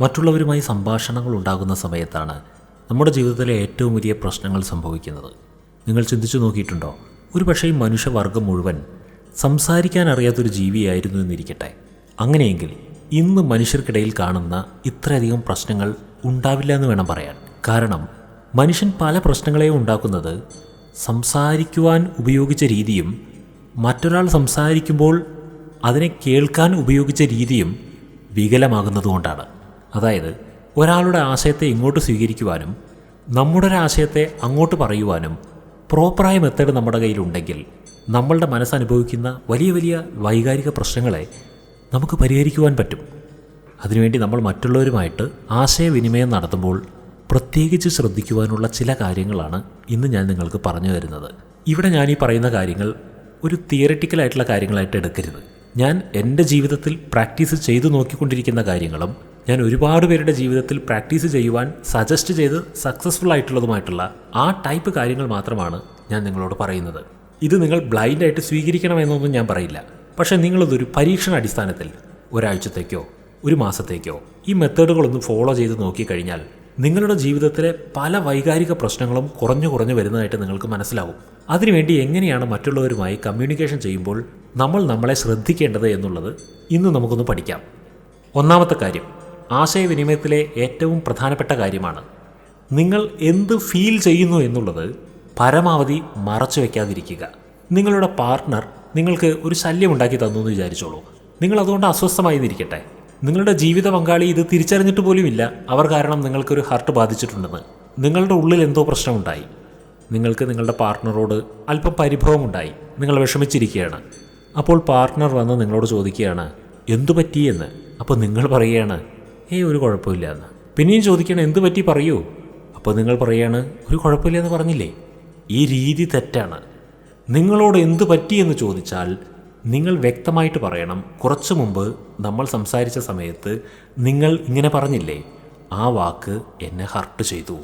മറ്റുള്ളവരുമായി സംഭാഷണങ്ങൾ ഉണ്ടാകുന്ന സമയത്താണ് നമ്മുടെ ജീവിതത്തിലെ ഏറ്റവും വലിയ പ്രശ്നങ്ങൾ സംഭവിക്കുന്നത്. നിങ്ങൾ ചിന്തിച്ചു നോക്കിയിട്ടുണ്ടോ? ഒരു പക്ഷേ മനുഷ്യവർഗം മുഴുവൻ സംസാരിക്കാൻ അറിയാത്തൊരു ജീവിയായിരുന്നു എന്നിരിക്കട്ടെ. അങ്ങനെയെങ്കിൽ ഇന്ന് മനുഷ്യർക്കിടയിൽ കാണുന്ന ഇത്രയധികം പ്രശ്നങ്ങൾ ഉണ്ടാവില്ല എന്ന് വേണം പറയാൻ. കാരണം മനുഷ്യൻ പല പ്രശ്നങ്ങളെയും ഉണ്ടാക്കുന്നത് സംസാരിക്കുവാൻ ഉപയോഗിച്ച രീതിയും മറ്റൊരാൾ സംസാരിക്കുമ്പോൾ അതിനെ കേൾക്കാൻ ഉപയോഗിച്ച രീതിയും വികലമാകുന്നതുകൊണ്ടാണ് അതായത് ഒരാളുടെ ആശയത്തെ ഇങ്ങോട്ട് സ്വീകരിക്കുവാനും നമ്മുടെ ഒരു ആശയത്തെ അങ്ങോട്ട് പറയുവാനും പ്രോപ്പറായ മെത്തേഡ് നമ്മുടെ കയ്യിലുണ്ടെങ്കിൽ നമ്മളുടെ മനസ്സനുഭവിക്കുന്ന വലിയ വലിയ വൈകാരിക പ്രശ്നങ്ങളെ നമുക്ക് പരിഹരിക്കുവാൻ പറ്റും. അതിനുവേണ്ടി നമ്മൾ മറ്റുള്ളവരുമായിട്ട് ആശയവിനിമയം നടത്തുമ്പോൾ പ്രത്യേകിച്ച് ശ്രദ്ധിക്കുവാനുള്ള ചില കാര്യങ്ങളാണ് ഇന്ന് ഞാൻ നിങ്ങൾക്ക് പറഞ്ഞു തരുന്നത്. ഇവിടെ ഞാൻ ഈ പറയുന്ന കാര്യങ്ങൾ ഒരു തിയററ്റിക്കലായിട്ടുള്ള കാര്യങ്ങളായിട്ട് എടുക്കരുത്. ഞാൻ എന്റെ ജീവിതത്തിൽ പ്രാക്ടീസ് ചെയ്തു നോക്കിക്കൊണ്ടിരിക്കുന്ന കാര്യങ്ങളും ഞാൻ ഒരുപാട് പേരുടെ ജീവിതത്തിൽ പ്രാക്ടീസ് ചെയ്യുവാൻ സജസ്റ്റ് ചെയ്ത് സക്സസ്ഫുൾ ആയിട്ടുള്ളതുമായിട്ടുള്ള ആ ടൈപ്പ് കാര്യങ്ങൾ മാത്രമാണ് ഞാൻ നിങ്ങളോട് പറയുന്നത്. ഇത് നിങ്ങൾ ബ്ലൈൻഡായിട്ട് സ്വീകരിക്കണമെന്നൊന്നും ഞാൻ പറയില്ല. പക്ഷേ നിങ്ങളിതൊരു പരീക്ഷണ അടിസ്ഥാനത്തിൽ ഒരാഴ്ചത്തേക്കോ ഒരു മാസത്തേക്കോ ഈ മെത്തേഡുകളൊന്നും ഫോളോ ചെയ്ത് നോക്കിക്കഴിഞ്ഞാൽ നിങ്ങളുടെ ജീവിതത്തിലെ പല വൈകാരിക പ്രശ്നങ്ങളും കുറഞ്ഞു കുറഞ്ഞു വരുന്നതായിട്ട് നിങ്ങൾക്ക് മനസ്സിലാവും. അതിനുവേണ്ടി എങ്ങനെയാണ് മറ്റുള്ളവരുമായി കമ്മ്യൂണിക്കേഷൻ ചെയ്യുമ്പോൾ നമ്മൾ നമ്മളെ ശ്രദ്ധിക്കേണ്ടത് എന്നുള്ളത് ഇന്ന് നമുക്കൊന്ന് പഠിക്കാം. ഒന്നാമത്തെ കാര്യം ആശയവിനിമയത്തിലെ ഏറ്റവും പ്രധാനപ്പെട്ട കാര്യമാണ്. നിങ്ങൾ എന്ത് ഫീൽ ചെയ്യുന്നു എന്നുള്ളത് പരമാവധി മറച്ചു വയ്ക്കാതിരിക്കുക നിങ്ങളുടെ പാർട്ട്ണർ നിങ്ങൾക്ക് ഒരു ശല്യം ഉണ്ടാക്കി തന്നു എന്ന് വിചാരിച്ചോളൂ. നിങ്ങൾ അതുകൊണ്ട് അസ്വസ്ഥമായി ഇരിക്കട്ടെ. നിങ്ങളുടെ ജീവിത പങ്കാളി ഇത് തിരിച്ചറിഞ്ഞിട്ട് പോലുമില്ല അവർ കാരണം നിങ്ങൾക്കൊരു ഹർട്ട് ബാധിച്ചിട്ടുണ്ടെന്ന്. നിങ്ങളുടെ ഉള്ളിൽ എന്തോ പ്രശ്നമുണ്ടായി. നിങ്ങൾക്ക് നിങ്ങളുടെ പാർട്ട്ണറോട് അല്പം പരിഭവമുണ്ടായി. നിങ്ങൾ വിഷമിച്ചിരിക്കുകയാണ്. അപ്പോൾ പാർട്ട്ണർ വന്ന് നിങ്ങളോട് ചോദിക്കുകയാണ് എന്തു പറ്റിയെന്ന്? അപ്പോൾ നിങ്ങൾ പറയുകയാണ് ഏയ് ഒരു കുഴപ്പമില്ല എന്ന്. പിന്നെയും ചോദിക്കണം എന്ത് പറ്റി? പറയൂ. അപ്പോൾ നിങ്ങൾ പറയാണ് ഒരു കുഴപ്പമില്ല എന്ന് പറഞ്ഞില്ലേ? ഈ രീതി തെറ്റാണ്. നിങ്ങളോട് എന്ത് പറ്റിയെന്ന് ചോദിച്ചാൽ നിങ്ങൾ വ്യക്തമായിട്ട് പറയണം. കുറച്ചു മുമ്പ് നമ്മൾ സംസാരിച്ച സമയത്ത് നിങ്ങൾ ഇങ്ങനെ പറഞ്ഞില്ലേ ആ വാക്ക് എന്നെ ഹർട്ട് ചെയ്തു.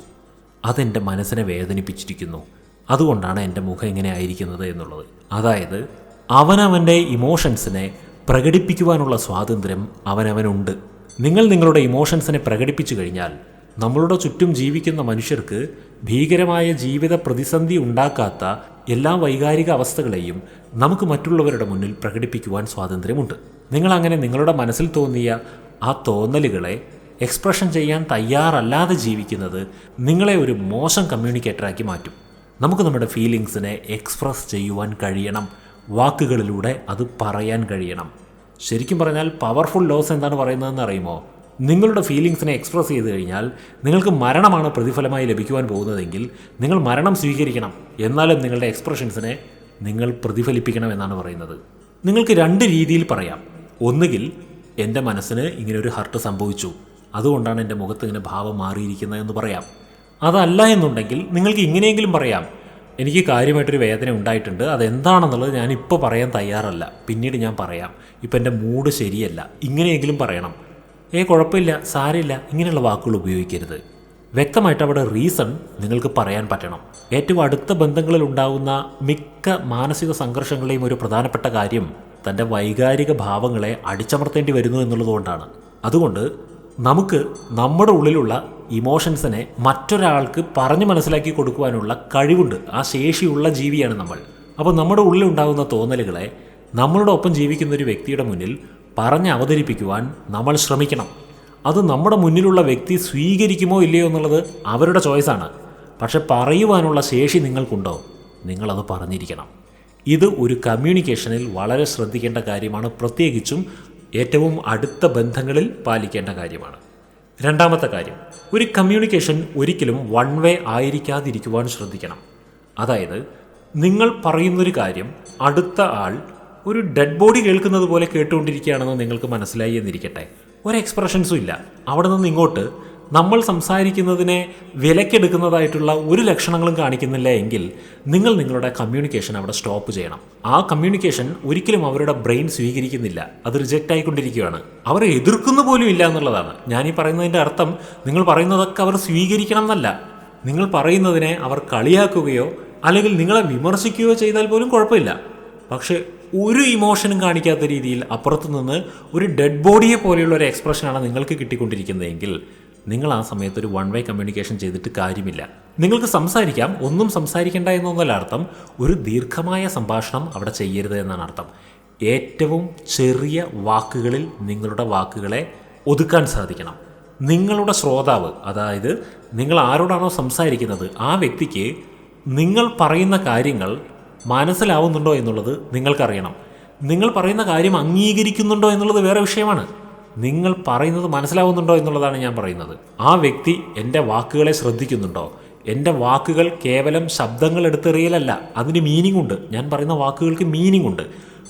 അതെന്റെ മനസ്സിനെ വേദനിപ്പിച്ചിരിക്കുന്നു. അതുകൊണ്ടാണ് എന്റെ മുഖം ഇങ്ങനെ ആയിരിക്കുന്നത് എന്നുള്ളത്. അതായത് അവനവന്റെ ഇമോഷൻസിനെ പ്രകടിപ്പിക്കുവാനുള്ള സ്വാതന്ത്ര്യം അവനവനുണ്ട്. നിങ്ങൾ നിങ്ങളുടെ ഇമോഷൻസിനെ പ്രകടിപ്പിച്ചു കഴിഞ്ഞാൽ നമ്മളുടെ ചുറ്റും ജീവിക്കുന്ന മനുഷ്യർക്ക് ഭീകരമായ ജീവിത പ്രതിസന്ധി ഉണ്ടാക്കാത്ത എല്ലാ വൈകാരിക അവസ്ഥകളെയും നമുക്ക് മറ്റുള്ളവരുടെ മുന്നിൽ പ്രകടിപ്പിക്കുവാൻ സ്വാതന്ത്ര്യമുണ്ട്. നിങ്ങൾ അങ്ങനെ നിങ്ങളുടെ മനസ്സിൽ തോന്നിയ ആ തോന്നലുകളെ എക്സ്പ്രഷൻ ചെയ്യാൻ തയ്യാറല്ലാതെ ജീവിക്കുന്നത് നിങ്ങളെ ഒരു മോശം കമ്മ്യൂണിക്കേറ്ററാക്കി മാറ്റും. നമുക്ക് നമ്മുടെ ഫീലിങ്സിനെ എക്സ്പ്രസ് ചെയ്യുവാൻ കഴിയണം. വാക്കുകളിലൂടെ അത് പറയാൻ കഴിയണം. ശരിക്കും പറഞ്ഞാൽ പവർഫുൾ ലോസ് എന്താണ് പറയുന്നതെന്ന് അറിയുമോ? നിങ്ങളുടെ ഫീലിങ്സിനെ എക്സ്പ്രസ് ചെയ്ത് കഴിഞ്ഞാൽ നിങ്ങൾക്ക് മരണമാണ് പ്രതിഫലമായി ലഭിക്കുവാൻ പോകുന്നതെങ്കിൽ നിങ്ങൾ മരണം സ്വീകരിക്കണം. എന്നാലും നിങ്ങളുടെ എക്സ്പ്രഷൻസിനെ നിങ്ങൾ പ്രതിഫലിപ്പിക്കണം എന്നാണ് പറയുന്നത്. നിങ്ങൾക്ക് രണ്ട് രീതിയിൽ പറയാം. ഒന്നുകിൽ എന്റെ മനസ്സിന് ഇങ്ങനെ ഒരു ഹർട്ട് സംഭവിച്ചു. അതുകൊണ്ടാണ് എന്റെ മുഖത്ത് ഇങ്ങനെ ഭാവം മാറിയിരിക്കുന്നത് എന്ന് പറയാം. അതല്ല എന്നുണ്ടെങ്കിൽ നിങ്ങൾക്ക് ഇങ്ങനെയെങ്കിലും പറയാം. എനിക്ക് കാര്യമായിട്ടൊരു വേദന ഉണ്ടായിട്ടുണ്ട്. അതെന്താണെന്നുള്ളത് ഞാൻ ഇപ്പോൾ പറയാൻ തയ്യാറല്ല. പിന്നീട് ഞാൻ പറയാം. ഇപ്പം എന്റെ മൂഡ് ശരിയല്ല. ഇങ്ങനെയെങ്കിലും പറയണം. ഏ കുഴപ്പമില്ല. സാരമില്ല. ഇങ്ങനെയുള്ള വാക്കുകൾ ഉപയോഗിക്കരുത്. വ്യക്തമായിട്ട് അവിടെ റീസൺ നിങ്ങൾക്ക് പറയാൻ പറ്റണം. ഏറ്റവും അടുത്ത ബന്ധങ്ങളിൽ ഉണ്ടാകുന്ന മിക്ക മാനസിക സംഘർഷങ്ങളെയും ഒരു പ്രധാനപ്പെട്ട കാര്യം തന്റെ വൈകാരിക ഭാവങ്ങളെ അടിച്ചമർത്തേണ്ടി വരുന്നു എന്നുള്ളതുകൊണ്ടാണ് അതുകൊണ്ട് നമുക്ക് നമ്മുടെ ഉള്ളിലുള്ള ഇമോഷൻസിനെ മറ്റൊരാൾക്ക് പറഞ്ഞു മനസ്സിലാക്കി കൊടുക്കുവാനുള്ള കഴിവുണ്ട്. ആ ശേഷിയുള്ള ജീവിയാണ് നമ്മൾ. അപ്പോൾ നമ്മുടെ ഉള്ളിലുണ്ടാകുന്ന തോന്നലുകളെ നമ്മളുടെ ഒപ്പം ജീവിക്കുന്ന ഒരു വ്യക്തിയുടെ മുന്നിൽ പറഞ്ഞ് അവതരിപ്പിക്കുവാൻ നമ്മൾ ശ്രമിക്കണം. അത് നമ്മുടെ മുന്നിലുള്ള വ്യക്തി സ്വീകരിക്കുമോ ഇല്ലയോ എന്നുള്ളത് അവരുടെ ചോയ്സാണ് പക്ഷെ പറയുവാനുള്ള ശേഷി നിങ്ങൾക്കുണ്ടോ? നിങ്ങളത് പറഞ്ഞിരിക്കണം. ഇത് ഒരു കമ്മ്യൂണിക്കേഷനിൽ വളരെ ശ്രദ്ധിക്കേണ്ട കാര്യമാണ്. പ്രത്യേകിച്ചും ഏറ്റവും അടുത്ത ബന്ധങ്ങളിൽ പാലിക്കേണ്ട കാര്യമാണ്. രണ്ടാമത്തെ കാര്യം ഒരു കമ്മ്യൂണിക്കേഷൻ ഒരിക്കലും വൺ വേ ആയിരിക്കാതിരിക്കുവാൻ ശ്രദ്ധിക്കണം. അതായത് നിങ്ങൾ പറയുന്നൊരു കാര്യം അടുത്ത ആൾ ഒരു ഡെഡ് ബോഡി കേൾക്കുന്നത് പോലെ കേട്ടുകൊണ്ടിരിക്കുകയാണെന്ന് നിങ്ങൾക്ക് മനസ്സിലായി എന്നിരിക്കട്ടെ. ഒരു എക്സ്പ്രഷൻസും ഇല്ല. അവിടെ നിന്ന് ഇങ്ങോട്ട് നമ്മൾ സംസാരിക്കുന്നതിനെ വിലക്കെടുക്കുന്നതായിട്ടുള്ള ഒരു ലക്ഷണങ്ങളും കാണിക്കുന്നില്ല എങ്കിൽ നിങ്ങൾ നിങ്ങളുടെ കമ്മ്യൂണിക്കേഷൻ അവിടെ സ്റ്റോപ്പ് ചെയ്യണം. ആ കമ്മ്യൂണിക്കേഷൻ ഒരിക്കലും അവരുടെ ബ്രെയിൻ സ്വീകരിക്കുന്നില്ല. അത് റിജക്റ്റ് ആയിക്കൊണ്ടിരിക്കുകയാണ്. അവരെ എതിർക്കുന്നു പോലും ഇല്ല എന്നുള്ളതാണ്. ഈ പറയുന്നതിന്റെ അർത്ഥം നിങ്ങൾ പറയുന്നതൊക്കെ അവർ സ്വീകരിക്കണം എന്നല്ല. നിങ്ങൾ പറയുന്നതിനെ അവർ കളിയാക്കുകയോ അല്ലെങ്കിൽ നിങ്ങളെ വിമർശിക്കുകയോ ചെയ്താൽ പോലും കുഴപ്പമില്ല. പക്ഷേ ഒരു ഇമോഷനും കാണിക്കാത്ത രീതിയിൽ അപ്പുറത്തു നിന്ന് ഒരു ഡെഡ് ബോഡിയെ പോലെയുള്ള ഒരു എക്സ്പ്രഷനാണ് നിങ്ങൾക്ക് കിട്ടിക്കൊണ്ടിരിക്കുന്നതെങ്കിൽ നിങ്ങൾ ആ സമയത്ത് ഒരു വൺ വേ കമ്മ്യൂണിക്കേഷൻ ചെയ്തിട്ട് കാര്യമില്ല. നിങ്ങൾക്ക് സംസാരിക്കാം ഒന്നും സംസാരിക്കേണ്ട എന്നൊന്നല്ല അർത്ഥം. ഒരു ദീർഘമായ സംഭാഷണം അവിടെ ചെയ്യരുത് എന്നാണ് അർത്ഥം. ഏറ്റവും ചെറിയ വാക്കുകളിൽ നിങ്ങളുടെ വാക്കുകളെ ഒതുക്കാൻ സാധിക്കണം. നിങ്ങളുടെ ശ്രോതാവ് അതായത് നിങ്ങൾ ആരോടാണോ സംസാരിക്കുന്നത് ആ വ്യക്തിക്ക് നിങ്ങൾ പറയുന്ന കാര്യങ്ങൾ മനസ്സിലാവുന്നുണ്ടോ എന്നുള്ളത് നിങ്ങൾക്കറിയണം. നിങ്ങൾ പറയുന്ന കാര്യം അംഗീകരിക്കുന്നുണ്ടോ എന്നുള്ളത് വേറെ വിഷയമാണ്. നിങ്ങൾ പറയുന്നത് മനസ്സിലാവുന്നുണ്ടോ എന്നുള്ളതാണ് ഞാൻ പറയുന്നത്. ആ വ്യക്തി എന്റെ വാക്കുകളെ ശ്രദ്ധിക്കുന്നുണ്ടോ? എന്റെ വാക്കുകൾ കേവലം ശബ്ദങ്ങൾ എടുത്തെറിയലല്ല. അതിന് മീനിങ് ഉണ്ട്. ഞാൻ പറയുന്ന വാക്കുകൾക്ക് മീനിങ് ഉണ്ട്.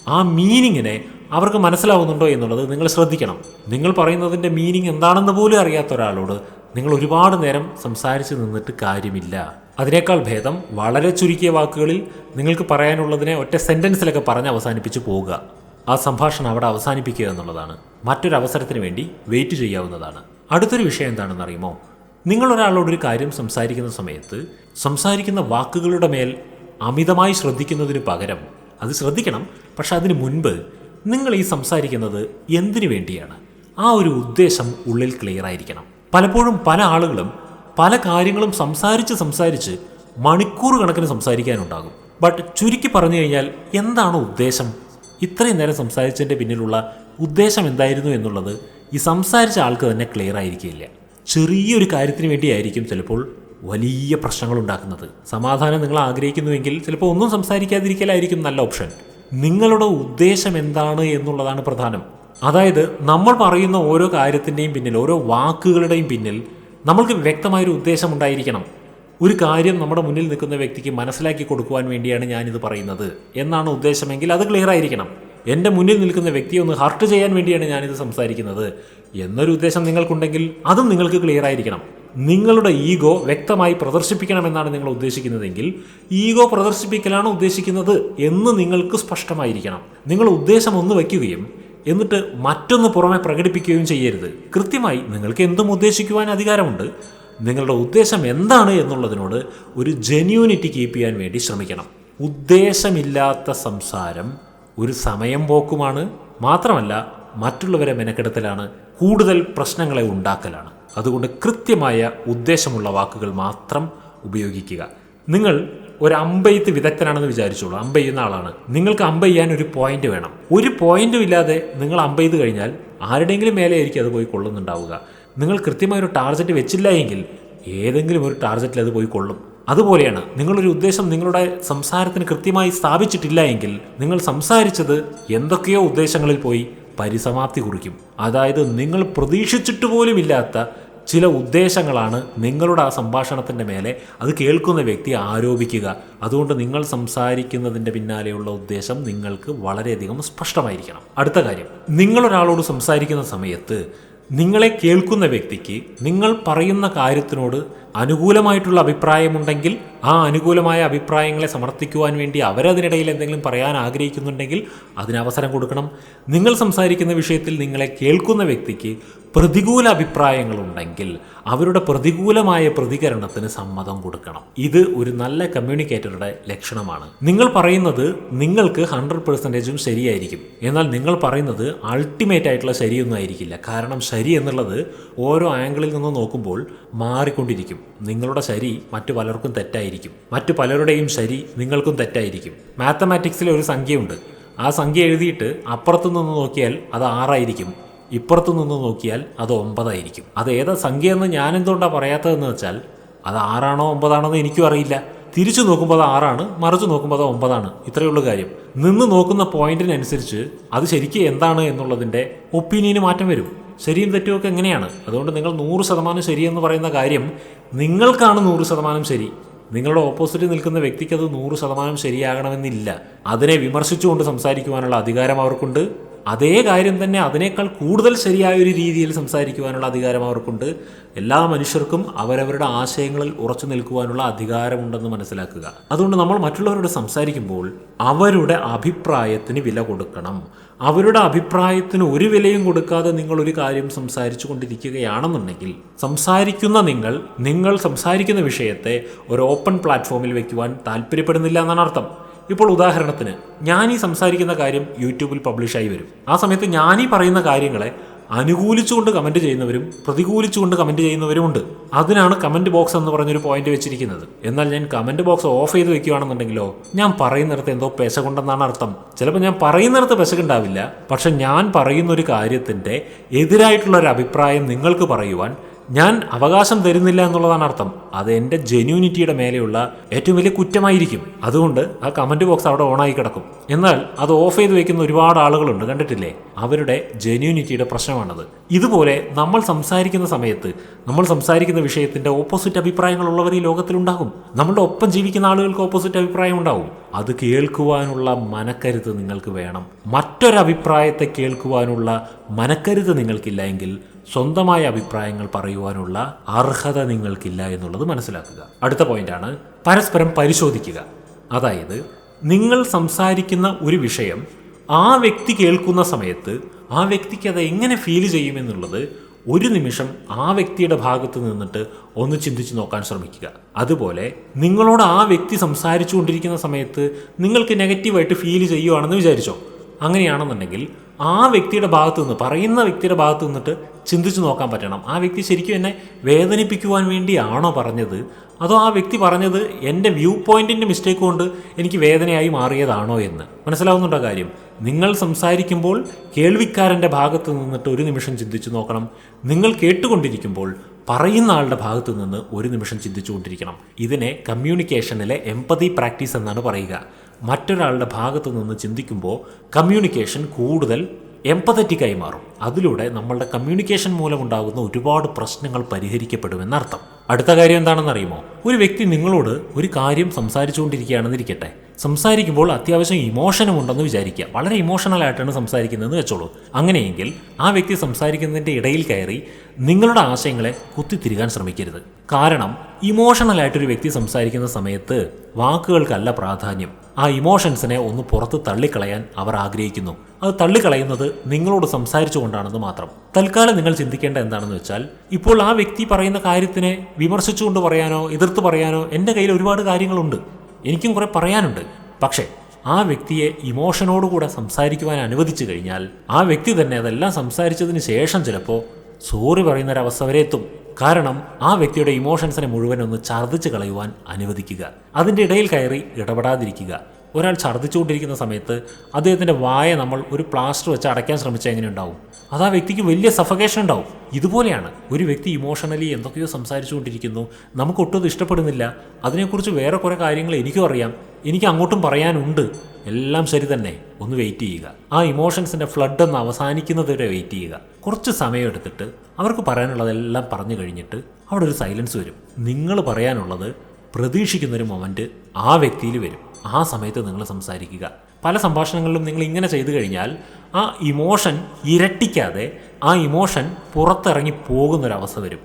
ആ മീനിങ്ങിനെ അവർക്ക് മനസ്സിലാവുന്നുണ്ടോ എന്നുള്ളത് നിങ്ങൾ ശ്രദ്ധിക്കണം. നിങ്ങൾ പറയുന്നതിന്റെ മീനിങ് എന്താണെന്ന് പോലും അറിയാത്ത ഒരാളോട് നിങ്ങൾ ഒരുപാട് നേരം സംസാരിച്ച് നിന്നിട്ട് കാര്യമില്ല. അതിനേക്കാൾ ഭേദം വളരെ ചുരുക്കിയ വാക്കുകളിൽ നിങ്ങൾക്ക് പറയാനുള്ളതിനെ ഒറ്റ സെന്റൻസിലൊക്കെ പറഞ്ഞ് അവസാനിപ്പിച്ച് പോവുക. ആ സംഭാഷണം അവിടെ അവസാനിപ്പിക്കുക എന്നുള്ളതാണ്. മറ്റൊരു അവസരത്തിന് വേണ്ടി വെയിറ്റ് ചെയ്യാവുന്നതാണ്. അടുത്തൊരു വിഷയം എന്താണെന്ന് അറിയുമോ? നിങ്ങൾ ഒരാളോടൊരു കാര്യം സംസാരിക്കുന്ന സമയത്ത് സംസാരിക്കുന്ന വാക്കുകളുടെ മേൽ അമിതമായി ശ്രദ്ധിക്കുന്നതിന് പകരം അത് ശ്രദ്ധിക്കണം. പക്ഷെ അതിന് മുൻപ് നിങ്ങൾ ഈ സംസാരിക്കുന്നത് എന്തിനു വേണ്ടിയാണ്? ആ ഒരു ഉദ്ദേശം ഉള്ളിൽ ക്ലിയർ ആയിരിക്കണം. പലപ്പോഴും പല ആളുകളും പല കാര്യങ്ങളും സംസാരിച്ച് സംസാരിച്ച് മണിക്കൂർ കണക്കിന് സംസാരിക്കാനുണ്ടാകും. ബട്ട് ചുരുക്കി പറഞ്ഞു കഴിഞ്ഞാൽ എന്താണ് ഉദ്ദേശം? ഇത്രയും നേരം സംസാരിച്ചതിന്റെ പിന്നിലുള്ള ഉദ്ദേശം എന്തായിരുന്നു എന്നുള്ളത് ഈ സംസാരിച്ച ആൾക്ക് തന്നെ ക്ലിയർ ആയിരിക്കില്ല. ചെറിയൊരു കാര്യത്തിന് വേണ്ടിയായിരിക്കും ചിലപ്പോൾ വലിയ പ്രശ്നങ്ങൾ ഉണ്ടാക്കുന്നത്. സമാധാനം നിങ്ങൾ ആഗ്രഹിക്കുന്നുവെങ്കിൽ ചിലപ്പോൾ ഒന്നും സംസാരിക്കാതിരിക്കലായിരിക്കും നല്ല ഓപ്ഷൻ നിങ്ങളുടെ ഉദ്ദേശം എന്താണ് എന്നുള്ളതാണ് പ്രധാനം. അതായത് നമ്മൾ പറയുന്ന ഓരോ കാര്യത്തിന്റെയും പിന്നിൽ ഓരോ വാക്കുകളുടെയും പിന്നിൽ നമ്മൾക്ക് വ്യക്തമായൊരു ഉദ്ദേശം ഉണ്ടായിരിക്കണം. ഒരു കാര്യം നമ്മുടെ മുന്നിൽ നിൽക്കുന്ന വ്യക്തിക്ക് മനസ്സിലാക്കി കൊടുക്കുവാൻ വേണ്ടിയാണ് ഞാനിത് പറയുന്നത് എന്നാണ് ഉദ്ദേശമെങ്കിൽ അത് ക്ലിയർ ആയിരിക്കണം. എന്റെ മുന്നിൽ നിൽക്കുന്ന വ്യക്തിയെ ഒന്ന് ഹർട്ട് ചെയ്യാൻ വേണ്ടിയാണ് ഞാനിത് സംസാരിക്കുന്നത് എന്നൊരു ഉദ്ദേശം നിങ്ങൾക്കുണ്ടെങ്കിൽ അതും നിങ്ങൾക്ക് ക്ലിയർ ആയിരിക്കണം. നിങ്ങളുടെ ഈഗോ വ്യക്തമായി പ്രദർശിപ്പിക്കണമെന്നാണ് നിങ്ങൾ ഉദ്ദേശിക്കുന്നതെങ്കിൽ ഈഗോ പ്രദർശിപ്പിക്കലാണ് ഉദ്ദേശിക്കുന്നത് എന്ന് നിങ്ങൾക്ക് സ്പഷ്ടമായിരിക്കണം. നിങ്ങൾ ഉദ്ദേശം ഒന്ന് വയ്ക്കുകയും എന്നിട്ട് മറ്റൊന്ന് പുറമെ പ്രകടിപ്പിക്കുകയും ചെയ്യരുത്. കൃത്യമായി നിങ്ങൾക്ക് എന്തും ഉദ്ദേശിക്കുവാൻ അധികാരമുണ്ട്. നിങ്ങളുടെ ഉദ്ദേശം എന്താണ് എന്നുള്ളതിനോട് ഒരു ജെന്യൂനിറ്റി കീപ്പ് ചെയ്യാൻ വേണ്ടി ശ്രമിക്കണം. ഉദ്ദേശമില്ലാത്ത സംസാരം ഒരു സമയം പോക്കുമാണ്. മാത്രമല്ല മറ്റുള്ളവരെ മെനക്കെടുത്തലാണ്. കൂടുതൽ പ്രശ്നങ്ങളെ ഉണ്ടാക്കലാണ്. അതുകൊണ്ട് കൃത്യമായ ഉദ്ദേശമുള്ള വാക്കുകൾ മാത്രം ഉപയോഗിക്കുക. നിങ്ങൾ ഒരു അമ്പെയ്ത്ത് വിദഗ്ധനാണെന്ന് വിചാരിച്ചോളൂ. അമ്പെയ്യുന്ന ആളാണ്. നിങ്ങൾക്ക് അമ്പെയ്യാൻ ഒരു പോയിന്റ് വേണം. ഒരു പോയിന്റും ഇല്ലാതെ നിങ്ങൾ അമ്പെയ്ത് കഴിഞ്ഞാൽ ആരുടെയെങ്കിലും മേലെ ആയിരിക്കും അത് പോയി കൊള്ളുന്നുണ്ടാവുക. നിങ്ങൾ കൃത്യമായ ഒരു ടാർഗറ്റ് വെച്ചില്ല എങ്കിൽ ഏതെങ്കിലും ഒരു ടാർഗറ്റിൽ അത് പോയി കൊള്ളും. അതുപോലെയാണ് നിങ്ങളൊരു ഉദ്ദേശം നിങ്ങളുടെ സംസാരത്തിന് കൃത്യമായി സ്ഥാപിച്ചിട്ടില്ല എങ്കിൽ നിങ്ങൾ സംസാരിച്ചത് എന്തൊക്കെയോ ഉദ്ദേശങ്ങളിൽ പോയി പരിസമാപ്തി കുറിക്കും. അതായത് നിങ്ങൾ പ്രതീക്ഷിച്ചിട്ട് പോലുമില്ലാത്ത ചില ഉദ്ദേശങ്ങളാണ് നിങ്ങളുടെ ആ സംഭാഷണത്തിന്റെ മേലെ അത് കേൾക്കുന്ന വ്യക്തി ആരോപിക്കുക. അതുകൊണ്ട് നിങ്ങൾ സംസാരിക്കുന്നതിന്റെ പിന്നാലെയുള്ള ഉദ്ദേശം നിങ്ങൾക്ക് വളരെയധികം സ്പഷ്ടമായിരിക്കണം. അടുത്ത കാര്യം നിങ്ങളൊരാളോട് സംസാരിക്കുന്ന സമയത്ത് നിങ്ങളെ കേൾക്കുന്ന വ്യക്തിക്ക് നിങ്ങൾ പറയുന്ന കാര്യത്തിനോട് അനുകൂലമായിട്ടുള്ള അഭിപ്രായമുണ്ടെങ്കിൽ ആ അനുകൂലമായ അഭിപ്രായങ്ങളെ സമർത്ഥിക്കുവാൻ വേണ്ടി അവരതിനിടയിൽ എന്തെങ്കിലും പറയാൻ ആഗ്രഹിക്കുന്നുണ്ടെങ്കിൽ അതിന് അവസരം കൊടുക്കണം. നിങ്ങൾ സംസാരിക്കുന്ന വിഷയത്തിൽ നിങ്ങളെ കേൾക്കുന്ന വ്യക്തിക്ക് പ്രതികൂല അഭിപ്രായങ്ങളുണ്ടെങ്കിൽ അവരുടെ പ്രതികൂലമായ പ്രതികരണത്തിന് സമ്മതം കൊടുക്കണം. ഇത് ഒരു നല്ല കമ്മ്യൂണിക്കേറ്ററുടെ ലക്ഷണമാണ്. നിങ്ങൾ പറയുന്നത് നിങ്ങൾക്ക് ഹൺഡ്രഡ് പെർസെന്റേജും ശരിയായിരിക്കും. എന്നാൽ നിങ്ങൾ പറയുന്നത് അൾട്ടിമേറ്റ് ആയിട്ടുള്ള ശരിയൊന്നും ആയിരിക്കില്ല. കാരണം ശരി എന്നുള്ളത് ഓരോ ആംഗിളിൽ നിന്ന് നോക്കുമ്പോൾ മാറിക്കൊണ്ടിരിക്കും. നിങ്ങളുടെ ശരി മറ്റു പലർക്കും തെറ്റായിരിക്കും. മറ്റു പലരുടെയും ശരി നിങ്ങൾക്കും തെറ്റായിരിക്കും. മാത്തമാറ്റിക്സിൽ ഒരു സംഖ്യയുണ്ട്. ആ സംഖ്യ എഴുതിയിട്ട് അപ്പുറത്തു നിന്ന് നോക്കിയാൽ അത് ആറായിരിക്കും. ഇപ്പുറത്തു നിന്ന് നോക്കിയാൽ അത് ഒമ്പതായിരിക്കും. അത് ഏതാ സംഖ്യയെന്ന് ഞാൻ എന്തുകൊണ്ടാണ് പറയാത്തതെന്ന് വെച്ചാൽ അത് ആറാണോ ഒമ്പതാണോ എന്ന് എനിക്കും അറിയില്ല. തിരിച്ചു നോക്കുമ്പോൾ അത് ആറാണ് മറിച്ച് നോക്കുമ്പോൾ അത് ഒമ്പതാണ്. ഇത്രയേ ഉള്ളൂ കാര്യം. നിന്ന് നോക്കുന്ന പോയിന്റിനനുസരിച്ച് അത് ശരിക്കും എന്താണ് എന്നുള്ളതിന്റെ ഒപ്പീനിയന് മാറ്റം വരും. ശരിയും തെറ്റുമൊക്കെ എങ്ങനെയാണ്? അതുകൊണ്ട് നിങ്ങൾ നൂറ് ശതമാനം ശരിയെന്ന് പറയുന്ന കാര്യം നിങ്ങൾക്കാണ് നൂറ് ശതമാനം ശരി. നിങ്ങളുടെ ഓപ്പോസിറ്റ് നിൽക്കുന്ന വ്യക്തിക്ക് അത് നൂറ് ശതമാനം ശരിയാകണമെന്നില്ല. അതിനെ വിമർശിച്ചുകൊണ്ട് സംസാരിക്കുവാനുള്ള അധികാരം അവർക്കുണ്ട്. അതേ കാര്യം തന്നെ അതിനേക്കാൾ കൂടുതൽ ശരിയായ ഒരു രീതിയിൽ സംസാരിക്കുവാനുള്ള അധികാരം അവർക്കുണ്ട്. എല്ലാ മനുഷ്യർക്കും അവരവരുടെ ആശയങ്ങളിൽ ഉറച്ചു നിൽക്കുവാനുള്ള അധികാരമുണ്ടെന്ന് മനസ്സിലാക്കുക. അതുകൊണ്ട് നമ്മൾ മറ്റുള്ളവരോട് സംസാരിക്കുമ്പോൾ അവരുടെ അഭിപ്രായത്തിന് വില കൊടുക്കണം. അവരുടെ അഭിപ്രായത്തിന് ഒരു വിലയും കൊടുക്കാതെ നിങ്ങൾ ഒരു കാര്യം സംസാരിച്ചു കൊണ്ടിരിക്കുകയാണെന്നുണ്ടെങ്കിൽ സംസാരിക്കുന്ന നിങ്ങൾ നിങ്ങൾ സംസാരിക്കുന്ന വിഷയത്തെ ഒരു ഓപ്പൺ പ്ലാറ്റ്ഫോമിൽ വെക്കുവാൻ താല്പര്യപ്പെടുന്നില്ല എന്നാണ് അർത്ഥം. ഇപ്പോൾ ഉദാഹരണത്തിന് ഞാനീ സംസാരിക്കുന്ന കാര്യം യൂട്യൂബിൽ പബ്ലിഷായി വരും. ആ സമയത്ത് ഞാനീ പറയുന്ന കാര്യങ്ങളെ അനുകൂലിച്ചുകൊണ്ട് കമന്റ് ചെയ്യുന്നവരും പ്രതികൂലിച്ചുകൊണ്ട് കമന്റ് ചെയ്യുന്നവരും ഉണ്ട് അതിനാണ് കമന്റ് ബോക്സ് എന്ന് പറഞ്ഞൊരു പോയിന്റ് വെച്ചിരിക്കുന്നത്. എന്നാൽ ഞാൻ കമന്റ് ബോക്സ് ഓഫ് ചെയ്ത് വെക്കുകയാണെന്നുണ്ടെങ്കിലോ ഞാൻ പറയുന്നിടത്ത് എന്തോ പെശകുണ്ടെന്നാണ് അർത്ഥം. ചിലപ്പോൾ ഞാൻ പറയുന്നിടത്ത് പെശകുണ്ടാവില്ല പക്ഷെ ഞാൻ പറയുന്ന ഒരു കാര്യത്തിന്റെ എതിരായിട്ടുള്ള ഒരു അഭിപ്രായം നിങ്ങൾക്ക് പറയുവാൻ ഞാൻ അവകാശം തരുന്നില്ല എന്നുള്ളതാണ് അർത്ഥം. അത് എന്റെ ജെന്യൂനിറ്റിയുടെ മേലെയുള്ള ഏറ്റവും വലിയ കുറ്റമായിരിക്കും. അതുകൊണ്ട് ആ കമന്റ് ബോക്സ് അവിടെ ഓണായി കിടക്കും. എന്നാൽ അത് ഓഫ് ചെയ്ത് വെക്കുന്ന ഒരുപാട് ആളുകളുണ്ട് കണ്ടിട്ടില്ലേ? അവരുടെ ജെന്യൂനിറ്റിയുടെ പ്രശ്നമാണത്. ഇതുപോലെ നമ്മൾ സംസാരിക്കുന്ന സമയത്ത് നമ്മൾ സംസാരിക്കുന്ന വിഷയത്തിന്റെ ഓപ്പോസിറ്റ് അഭിപ്രായങ്ങളുള്ളവർ ഈ ലോകത്തിലുണ്ടാകും. നമ്മളുടെ ഒപ്പം ജീവിക്കുന്ന ആളുകൾക്ക് ഓപ്പോസിറ്റ് അഭിപ്രായം ഉണ്ടാവും അത് കേൾക്കുവാനുള്ള മനക്കരുത്ത് നിങ്ങൾക്ക് വേണം. മറ്റൊരഭിപ്രായത്തെ കേൾക്കുവാനുള്ള മനക്കരുത്ത് നിങ്ങൾക്കില്ല എങ്കിൽ സ്വന്തമായ അഭിപ്രായങ്ങൾ പറയുവാനുള്ള അർഹത നിങ്ങൾക്കില്ല എന്നുള്ളത് മനസ്സിലാക്കുക. അടുത്ത പോയിന്റാണ് പരസ്പരം പരിശോധിക്കുക. അതായത് നിങ്ങൾ സംസാരിക്കുന്ന ഒരു വിഷയം ആ വ്യക്തി കേൾക്കുന്ന സമയത്ത് ആ വ്യക്തിക്ക് അത് എങ്ങനെ ഫീൽ ചെയ്യുമെന്നുള്ളത് ഒരു നിമിഷം ആ വ്യക്തിയുടെ ഭാഗത്ത് നിന്നിട്ട് ഒന്ന് ചിന്തിച്ചു നോക്കാൻ ശ്രമിക്കുക. അതുപോലെ നിങ്ങളോട് ആ വ്യക്തി സംസാരിച്ചു കൊണ്ടിരിക്കുന്ന സമയത്ത് നിങ്ങൾക്ക് നെഗറ്റീവായിട്ട് ഫീൽ ചെയ്യുവാണെന്ന് വിചാരിച്ചോ? അങ്ങനെയാണെന്നുണ്ടെങ്കിൽ ആ വ്യക്തിയുടെ ഭാഗത്ത് നിന്ന് പറയുന്ന വ്യക്തിയുടെ ഭാഗത്ത് നിന്നിട്ട് ചിന്തിച്ചു നോക്കാൻ പറ്റണം. ആ വ്യക്തി ശരിക്കും എന്നെ വേദനിപ്പിക്കുവാൻ വേണ്ടിയാണോ പറഞ്ഞത്? അതോ ആ വ്യക്തി പറഞ്ഞത് എന്റെ വ്യൂ പോയിന്റിന്റെ മിസ്റ്റേക്ക് കൊണ്ട് എനിക്ക് വേദനയായി മാറിയതാണോ എന്ന്? മനസ്സിലാവുന്നുണ്ടോ കാര്യം? നിങ്ങൾ സംസാരിക്കുമ്പോൾ കേൾവിക്കാരന്റെ ഭാഗത്ത് നിന്നിട്ട് ഒരു നിമിഷം ചിന്തിച്ചു നോക്കണം. നിങ്ങൾ കേട്ടുകൊണ്ടിരിക്കുമ്പോൾ പറയുന്ന ആളുടെ ഭാഗത്ത് നിന്ന് ഒരു നിമിഷം ചിന്തിച്ചുകൊണ്ടിരിക്കണം ഇതിനെ കമ്മ്യൂണിക്കേഷനിലെ എമ്പതി പ്രാക്ടീസ് എന്നാണ് പറയുക. മറ്റൊരാളുടെ ഭാഗത്തു നിന്ന് ചിന്തിക്കുമ്പോൾ കമ്മ്യൂണിക്കേഷൻ കൂടുതൽ എംപതറ്റിക്കായി മാറും. അതിലൂടെ നമ്മളുടെ കമ്മ്യൂണിക്കേഷൻ മൂലമുണ്ടാകുന്ന ഒരുപാട് പ്രശ്നങ്ങൾ പരിഹരിക്കപ്പെടുമെന്നർത്ഥം. അടുത്ത കാര്യം എന്താണെന്ന് അറിയുമോ ഒരു വ്യക്തി നിങ്ങളോട് ഒരു കാര്യം സംസാരിച്ചുകൊണ്ടിരിക്കുകയാണെന്നിരിക്കട്ടെ. സംസാരിക്കുമ്പോൾ അത്യാവശ്യം ഇമോഷനും ഉണ്ടെന്ന് വിചാരിക്കുക. വളരെ ഇമോഷണൽ ആയിട്ടാണ് സംസാരിക്കുന്നതെന്ന് വെച്ചോളൂ. അങ്ങനെയെങ്കിൽ ആ വ്യക്തി സംസാരിക്കുന്നതിന്റെ ഇടയിൽ കയറി നിങ്ങളുടെ ആശയങ്ങളെ കുത്തിത്തിരികാൻ ശ്രമിക്കരുത്. കാരണം ഇമോഷണൽ ആയിട്ടൊരു വ്യക്തി സംസാരിക്കുന്ന സമയത്ത് വാക്കുകൾക്കല്ല പ്രാധാന്യം. ആ ഇമോഷൻസിനെ ഒന്ന് പുറത്ത് തള്ളിക്കളയാൻ അവർ ആഗ്രഹിക്കുന്നു. അത് തള്ളിക്കളയുന്നത് നിങ്ങളോട് സംസാരിച്ചു സംസാരിച്ചുകൊണ്ടാണെന്ന് മാത്രം. തൽക്കാലം നിങ്ങൾ ചിന്തിക്കേണ്ട എന്താണെന്ന് വെച്ചാൽ ഇപ്പോൾ ആ വ്യക്തി പറയുന്ന കാര്യത്തിനെ വിമർശിച്ചുകൊണ്ട് പറയാനോ എതിർത്ത് പറയാനോ എന്റെ കയ്യിൽ ഒരുപാട് കാര്യങ്ങളുണ്ട്. എനിക്കും കുറെ പറയാനുണ്ട്. പക്ഷേ ആ വ്യക്തിയെ ഇമോഷനോടുകൂടെ സംസാരിക്കുവാൻ അനുവദിച്ചു കഴിഞ്ഞാൽ ആ വ്യക്തി തന്നെ അതെല്ലാം സംസാരിച്ചതിന് ശേഷം ചിലപ്പോൾ സോറി പറയുന്നൊരവസ്ഥ വരെ എത്തും കാരണം ആ വ്യക്തിയുടെ ഇമോഷൻസിനെ മുഴുവൻ ഒന്ന് ഛർദ്ദിച്ച് കളയുവാൻ അനുവദിക്കുക. അതിന്റെ ഇടയിൽ കയറി ഇടപെടാതിരിക്കുക. ഒരാൾ ഛർദ്ദിച്ചുകൊണ്ടിരിക്കുന്ന സമയത്ത് അദ്ദേഹത്തിന്റെ വായ നമ്മൾ ഒരു പ്ലാസ്റ്റർ വെച്ച് അടയ്ക്കാൻ ശ്രമിച്ചാൽ എങ്ങനെ ഉണ്ടാവും അത് ആ വ്യക്തിക്ക് വലിയ സഫക്കേഷൻ ഉണ്ടാവും. ഇതുപോലെയാണ് ഒരു വ്യക്തി ഇമോഷണലി എന്തൊക്കെയോ സംസാരിച്ചുകൊണ്ടിരിക്കുന്നു. നമുക്ക് ഒട്ടും ഇഷ്ടപ്പെടുന്നില്ല. അതിനെക്കുറിച്ച് വേറെ കുറേ കാര്യങ്ങൾ എനിക്കും അറിയാം. എനിക്ക് അങ്ങോട്ടും പറയാനുണ്ട്. എല്ലാം ശരി തന്നെ. ഒന്ന് വെയിറ്റ് ചെയ്യുക. ആ ഇമോഷൻസിന്റെ ഫ്ലഡ് ഒന്ന് അവസാനിക്കുന്നതുവരെ വെയിറ്റ് ചെയ്യുക. കുറച്ച് സമയം എടുത്തിട്ട് അവർക്ക് പറയാനുള്ളതെല്ലാം പറഞ്ഞു കഴിഞ്ഞിട്ട് അവിടെ ഒരു സൈലൻസ് വരും. നിങ്ങൾ പറയാനുള്ളത് പ്രതീക്ഷിക്കുന്നൊരു മൊമെന്റ് ആ വ്യക്തിയിൽ വരും. ആ സമയത്ത് നിങ്ങൾ സംസാരിക്കുക. പല സംഭാഷണങ്ങളിലും നിങ്ങൾ ഇങ്ങനെ ചെയ്തു കഴിഞ്ഞാൽ ആ ഇമോഷൻ ഇരട്ടിക്കാതെ ആ ഇമോഷൻ പുറത്തിറങ്ങി പോകുന്നൊരവസ്ഥ വരും.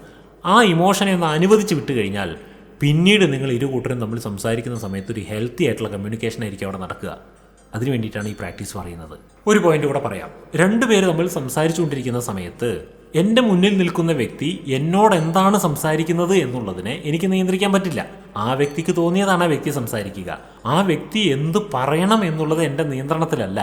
ആ ഇമോഷനെ ഒന്ന് അനുവദിച്ച് വിട്ട് കഴിഞ്ഞാൽ പിന്നീട് നിങ്ങൾ ഇരു കൂട്ടരും തമ്മിൽ സംസാരിക്കുന്ന സമയത്ത് ഒരു ഹെൽത്തി ആയിട്ടുള്ള കമ്മ്യൂണിക്കേഷൻ ആയിരിക്കും അവിടെ നടക്കുക. അതിനു വേണ്ടിയിട്ടാണ് ഈ പ്രാക്ടീസ് പറയുന്നത്. ഒരു പോയിന്റ് കൂടെ പറയാം. രണ്ടുപേര് തമ്മിൽ സംസാരിച്ചുകൊണ്ടിരിക്കുന്ന സമയത്ത് എന്റെ മുന്നിൽ നിൽക്കുന്ന വ്യക്തി എന്നോട് എന്താണ് സംസാരിക്കുന്നത് എന്നുള്ളതിനെ എനിക്ക് നിയന്ത്രിക്കാൻ പറ്റില്ല. ആ വ്യക്തിക്ക് തോന്നിയതാണ് ആ വ്യക്തി സംസാരിക്കുക. ആ വ്യക്തി എന്ത് പറയണം എന്നുള്ളത് എന്റെ നിയന്ത്രണത്തിലല്ല.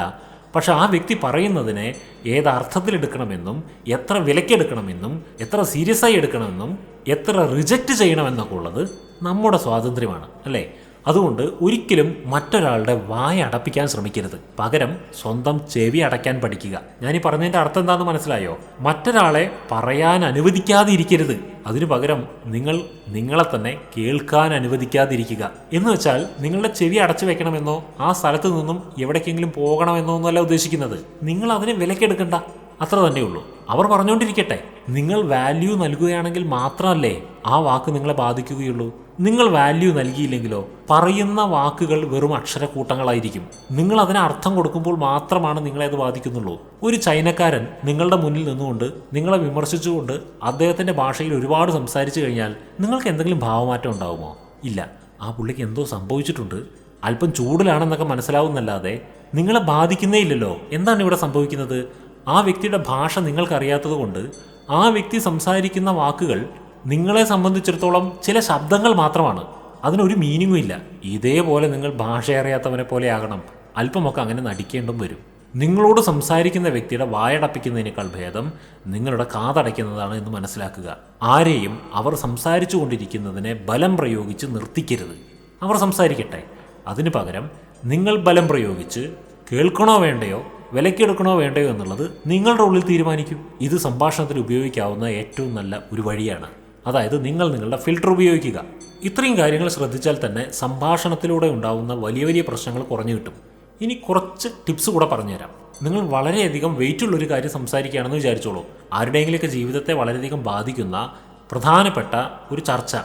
പക്ഷെ ആ വ്യക്തി പറയുന്നതിനെ ഏത് അർത്ഥത്തിലെടുക്കണമെന്നും എത്ര വിലക്കെടുക്കണമെന്നും എത്ര സീരിയസ് ആയി എടുക്കണമെന്നും എത്ര റിജക്റ്റ് ചെയ്യണമെന്നൊക്കെ ഉള്ളത് നമ്മുടെ സ്വാതന്ത്ര്യമാണ് അല്ലേ? അതുകൊണ്ട് ഒരിക്കലും മറ്റൊരാളുടെ വായ അടപ്പിക്കാൻ ശ്രമിക്കരുത്. പകരം സ്വന്തം ചെവി അടയ്ക്കാൻ പഠിക്കുക. ഞാൻ ഈ പറഞ്ഞതിന്റെ അർത്ഥം എന്താണെന്ന് മനസ്സിലായോ? മറ്റൊരാളെ പറയാൻ അനുവദിക്കാതെ ഇരിക്കരുത് അതിനു പകരം നിങ്ങൾ നിങ്ങളെ തന്നെ കേൾക്കാൻ അനുവദിക്കാതിരിക്കുക. എന്ന് വെച്ചാൽ നിങ്ങളുടെ ചെവി അടച്ചു വെക്കണമെന്നോ ആ സ്ഥലത്ത് നിന്നും എവിടേക്കെങ്കിലും പോകണമെന്നോ ഒന്നുമല്ല ഉദ്ദേശിക്കുന്നത്. നിങ്ങൾ അതിനെ വിലക്കെടുക്കണ്ട. അത്ര തന്നെയുള്ളൂ അവർ പറഞ്ഞുകൊണ്ടിരിക്കട്ടെ. നിങ്ങൾ വാല്യൂ നൽകുകയാണെങ്കിൽ മാത്രമല്ലേ ആ വാക്ക് നിങ്ങളെ ബാധിക്കുകയുള്ളൂ. നിങ്ങൾ വാല്യൂ നൽകിയില്ലെങ്കിലോ പറയുന്ന വാക്കുകൾ വെറും അക്ഷരക്കൂട്ടങ്ങളായിരിക്കും. നിങ്ങൾ അതിന് അർത്ഥം കൊടുക്കുമ്പോൾ മാത്രമാണ് നിങ്ങളെ അത് ബാധിക്കുന്നുള്ളൂ. ഒരു ചൈനക്കാരൻ നിങ്ങളുടെ മുന്നിൽ നിന്നുകൊണ്ട് നിങ്ങളെ വിമർശിച്ചുകൊണ്ട് അദ്ദേഹത്തിന്റെ ഭാഷയിൽ ഒരുപാട് സംസാരിച്ചു കഴിഞ്ഞാൽ നിങ്ങൾക്ക് എന്തെങ്കിലും ഭാവമാറ്റം ഉണ്ടാകുമോ ഇല്ല. ആ പുള്ളിക്ക് എന്തോ സംഭവിച്ചിട്ടുണ്ട്. അല്പം ചൂടിലാണെന്നൊക്കെ മനസ്സിലാവുന്നല്ലാതെ നിങ്ങളെ ബാധിക്കുന്നേ ഇല്ലല്ലോ. എന്താണ് ഇവിടെ സംഭവിക്കുന്നത്? ആ വ്യക്തിയുടെ ഭാഷ നിങ്ങൾക്കറിയാത്തത് കൊണ്ട് ആ വ്യക്തി സംസാരിക്കുന്ന വാക്കുകൾ നിങ്ങളെ സംബന്ധിച്ചിടത്തോളം ചില ശബ്ദങ്ങൾ മാത്രമാണ്. അതിനൊരു മീനിങ്ങും ഇല്ല. ഇതേപോലെ നിങ്ങൾ ഭാഷ അറിയാത്തവനെ പോലെ ആകണം. അല്പമൊക്കെ അങ്ങനെ നടിക്കേണ്ടും വരും. നിങ്ങളോട് സംസാരിക്കുന്ന വ്യക്തിയുടെ വായടപ്പിക്കുന്നതിനേക്കാൾ ഭേദം നിങ്ങളുടെ കാതടയ്ക്കുന്നതാണ് എന്ന് മനസ്സിലാക്കുക. ആരെയും അവർ സംസാരിച്ചു കൊണ്ടിരിക്കുന്നതിനെ ബലം പ്രയോഗിച്ച് നിർത്തിക്കരുത്. അവർ സംസാരിക്കട്ടെ. അതിനു പകരം നിങ്ങൾ ബലം പ്രയോഗിച്ച് കേൾക്കണോ വേണ്ടയോ വിലക്കെടുക്കണോ വേണ്ടയോ എന്നുള്ളത് നിങ്ങളുടെ ഉള്ളിൽ തീരുമാനിക്കും. ഇത് സംഭാഷണത്തിൽ ഉപയോഗിക്കാവുന്ന ഏറ്റവും നല്ല ഒരു വഴിയാണ്. അതായത് നിങ്ങൾ നിങ്ങളുടെ ഫിൽട്ടർ ഉപയോഗിക്കുക. ഇത്രയും കാര്യങ്ങൾ ശ്രദ്ധിച്ചാൽ തന്നെ സംഭാഷണത്തിലൂടെ ഉണ്ടാവുന്ന വലിയ വലിയ പ്രശ്നങ്ങൾ കുറഞ്ഞു കിട്ടും. ഇനി കുറച്ച് ടിപ്സ് കൂടെ പറഞ്ഞുതരാം. നിങ്ങൾ വളരെയധികം ഒരു കാര്യം സംസാരിക്കുകയാണെന്ന് വിചാരിച്ചോളൂ. ആരുടെയെങ്കിലുമൊക്കെ ജീവിതത്തെ വളരെയധികം ബാധിക്കുന്ന പ്രധാനപ്പെട്ട ഒരു ചർച്ച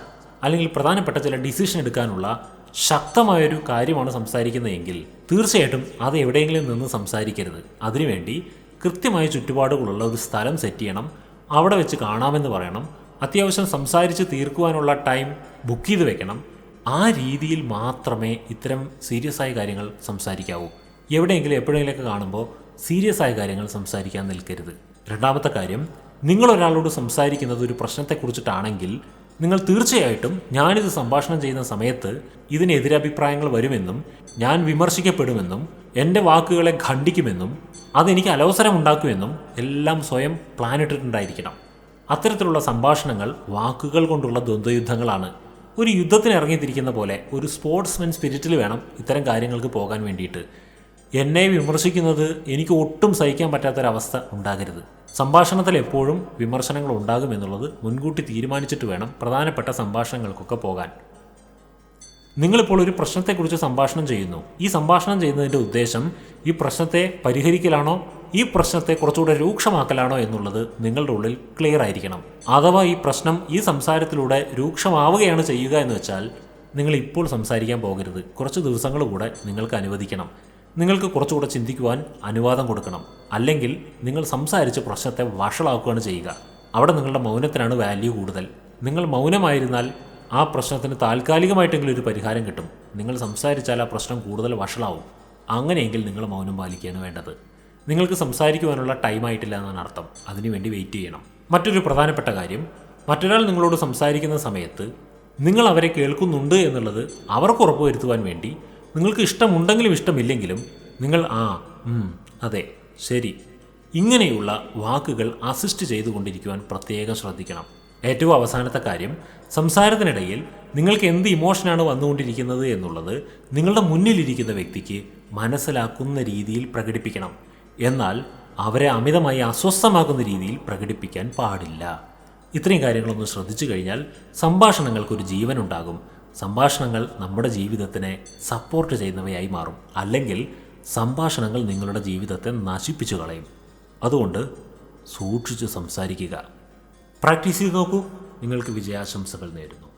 അല്ലെങ്കിൽ പ്രധാനപ്പെട്ട ചില ഡിസിഷൻ എടുക്കാനുള്ള ശക്തമായൊരു കാര്യമാണ് സംസാരിക്കുന്നതെങ്കിൽ തീർച്ചയായിട്ടും അത് എവിടെയെങ്കിലും നിന്ന് സംസാരിക്കരുത്. അതിനുവേണ്ടി കൃത്യമായ ചുറ്റുപാടുകളുള്ള ഒരു സ്ഥലം സെറ്റ് ചെയ്യണം. അവിടെ വെച്ച് കാണാമെന്ന് പറയണം. അത്യാവശ്യം സംസാരിച്ച് തീർക്കുവാനുള്ള ടൈം ബുക്ക് ചെയ്ത് വെക്കണം. ആ രീതിയിൽ മാത്രമേ ഇത്തരം സീരിയസ് ആയ കാര്യങ്ങൾ സംസാരിക്കാവൂ. എവിടെയെങ്കിലും എപ്പോഴെങ്കിലുമൊക്കെ കാണുമ്പോൾ സീരിയസ് ആയ കാര്യങ്ങൾ സംസാരിക്കാൻ നിൽക്കരുത്. രണ്ടാമത്തെ കാര്യം നിങ്ങൾ ഒരാളോട് സംസാരിക്കുന്നത് ഒരു പ്രശ്നത്തെക്കുറിച്ചിട്ടാണെങ്കിൽ നിങ്ങൾ തീർച്ചയായിട്ടും ഞാനിത് സംഭാഷണം ചെയ്യുന്ന സമയത്ത് ഇതിനെതിരഭിപ്രായങ്ങൾ വരുമെന്നും ഞാൻ വിമർശിക്കപ്പെടുമെന്നും എന്റെ വാക്കുകളെ ഖണ്ഡിക്കുമെന്നും അതെനിക്ക് അലവസരം ഉണ്ടാക്കുമെന്നും എല്ലാം സ്വയം പ്ലാൻ ഇട്ടിട്ടുണ്ടായിരിക്കണം. അത്തരത്തിലുള്ള സംഭാഷണങ്ങൾ വാക്കുകൾ കൊണ്ടുള്ള ദ്വന്ദ്വയുദ്ധങ്ങളാണ്. ഒരു യുദ്ധത്തിന് ഇറങ്ങിത്തിരിക്കുന്ന പോലെ ഒരു സ്പോർട്സ്മെൻ സ്പിരിറ്റിൽ വേണം ഇത്തരം കാര്യങ്ങൾക്ക് പോകാൻ വേണ്ടിയിട്ട്. എന്നെ വിമർശിക്കുന്നത് എനിക്ക് ഒട്ടും സഹിക്കാൻ പറ്റാത്തൊരവസ്ഥ ഉണ്ടാകരുത്. സംഭാഷണത്തിൽ എപ്പോഴും വിമർശനങ്ങൾ ഉണ്ടാകുമെന്നുള്ളത് മുൻകൂട്ടി തീരുമാനിച്ചിട്ട് വേണം പ്രധാനപ്പെട്ട സംഭാഷണങ്ങൾക്കൊക്കെ പോകാൻ. നിങ്ങളിപ്പോൾ ഒരു പ്രശ്നത്തെക്കുറിച്ച് സംഭാഷണം ചെയ്യുന്നു. ഈ സംഭാഷണം ചെയ്യുന്നതിന്റെ ഉദ്ദേശം ഈ പ്രശ്നത്തെ പരിഹരിക്കലാണോ ഈ പ്രശ്നത്തെ കുറച്ചുകൂടെ രൂക്ഷമാക്കലാണോ എന്നുള്ളത് നിങ്ങളുടെ ഉള്ളിൽ ക്ലിയർ ആയിരിക്കണം. അഥവാ ഈ പ്രശ്നം ഈ സംസാരത്തിലൂടെ രൂക്ഷമാവുകയാണ് ചെയ്യുക എന്ന് വെച്ചാൽ നിങ്ങൾ ഇപ്പോൾ സംസാരിക്കാൻ പോകരുത്. കുറച്ച് ദിവസങ്ങൾ കൂടെ നിങ്ങൾക്ക് അനുവദിക്കണം. നിങ്ങൾക്ക് കുറച്ചുകൂടെ ചിന്തിക്കുവാൻ അനുവാദം കൊടുക്കണം. അല്ലെങ്കിൽ നിങ്ങൾ സംസാരിച്ച് പ്രശ്നത്തെ വഷളാക്കുകയാണ് ചെയ്യുക. അവിടെ നിങ്ങളുടെ മൗനത്തിനാണ് വാല്യൂ കൂടുതൽ. നിങ്ങൾ മൗനമായിരുന്നാൽ ആ പ്രശ്നത്തിന് താൽക്കാലികമായിട്ടെങ്കിലും ഒരു പരിഹാരം കിട്ടും. നിങ്ങൾ സംസാരിച്ചാൽ ആ പ്രശ്നം കൂടുതൽ വഷളാവും. അങ്ങനെയെങ്കിൽ നിങ്ങൾ മൗനം പാലിക്കുകയാണ് വേണ്ടത്. നിങ്ങൾക്ക് സംസാരിക്കുവാനുള്ള ടൈം ആയിട്ടില്ല എന്നാണ് അർത്ഥം. അതിനുവേണ്ടി വെയിറ്റ് ചെയ്യണം. മറ്റൊരു പ്രധാനപ്പെട്ട കാര്യം മറ്റൊരാൾ നിങ്ങളോട് സംസാരിക്കുന്ന സമയത്ത് നിങ്ങൾ അവരെ കേൾക്കുന്നുണ്ട് എന്നുള്ളത് അവർക്ക് ഉറപ്പുവരുത്തുവാൻ വേണ്ടി നിങ്ങൾക്ക് ഇഷ്ടമുണ്ടെങ്കിലും ഇഷ്ടമില്ലെങ്കിലും നിങ്ങൾ ആ അതെ ശരി. ഇങ്ങനെയുള്ള വാക്കുകൾ അസിസ്റ്റ് ചെയ്തുകൊണ്ടിരിക്കുവാൻ പ്രത്യേകം ശ്രദ്ധിക്കണം. ഏറ്റവും അവസാനത്തെ കാര്യം സംസാരത്തിനിടയിൽ നിങ്ങൾക്ക് എന്ത് ഇമോഷനാണ് വന്നുകൊണ്ടിരിക്കുന്നത് എന്നുള്ളത് നിങ്ങളുടെ മുന്നിലിരിക്കുന്ന വ്യക്തിക്ക് മനസ്സിലാക്കുന്ന രീതിയിൽ പ്രകടിപ്പിക്കണം. എന്നാൽ അവരെ അമിതമായി അസ്വസ്ഥമാക്കുന്ന രീതിയിൽ പ്രകടിപ്പിക്കാൻ പാടില്ല. ഇത്രയും കാര്യങ്ങളൊന്ന് ശ്രദ്ധിച്ചു കഴിഞ്ഞാൽ സംഭാഷണങ്ങൾക്കൊരു ജീവനുണ്ടാകും. സംഭാഷണങ്ങൾ നമ്മുടെ ജീവിതത്തിനെ സപ്പോർട്ട് ചെയ്യുന്നവയായി മാറും. അല്ലെങ്കിൽ സംഭാഷണങ്ങൾ നിങ്ങളുടെ ജീവിതത്തെ നശിപ്പിച്ചു കളയും. അതുകൊണ്ട് സൂക്ഷിച്ചു സംസാരിക്കുക. പ്രാക്ടീസ് ചെയ്ത് നോക്കൂ. നിങ്ങൾക്ക് വിജയാശംസകൾ നേരുന്നു.